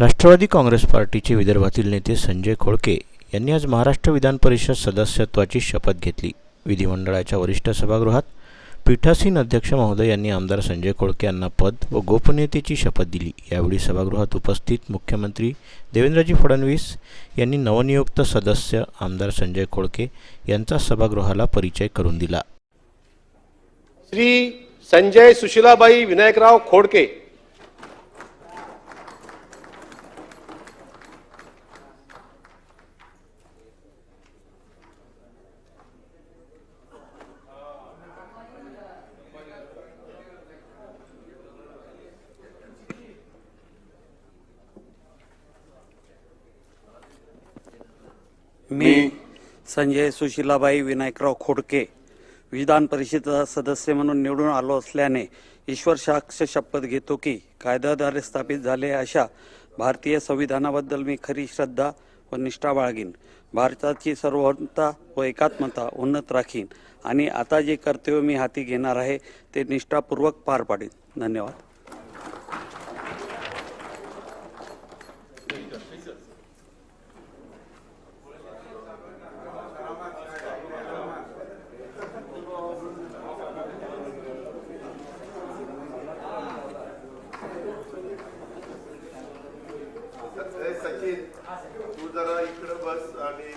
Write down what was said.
राष्ट्रवादी काँग्रेस पार्टीचे विदर्भातील नेते संजय खोळके यांनी आज महाराष्ट्र विधान परिषद सदस्यत्वाची शपथ घेतली. विधिमंडळाच्या वरिष्ठ सभागृहात पीठासीन अध्यक्ष महोदय यांनी आमदार संजय खोळके यांना पद व गोपनीयतेची शपथ दिली. यावेळी सभागृहात उपस्थित मुख्यमंत्री देवेंद्रजी फडणवीस यांनी नवनियुक्त सदस्य आमदार संजय खोळके यांचा सभागृहाला परिचय करून दिला. श्री संजय सुशीलाबाई विनायकराव खोडके मी संजय सुशीलाबाई विनायकराव खोडके विधान परिषदेचा सदस्य म्हणून निवडून आलो असल्याने ईश्वर साक्ष शपथ घेतो की कायद्याद्वारे स्थापित झाले अशा भारतीय संविधानाबद्दल मी खरी श्रद्धा व निष्ठा बाळगीन. भारताची सर्वता व एकात्मता उन्नत राखीन आणि आता जे कर्तव्य मी हाती घेणार आहे ते निष्ठापूर्वक पार पाडीन. धन्यवाद. सचिन तू जरा इकडं बस आणि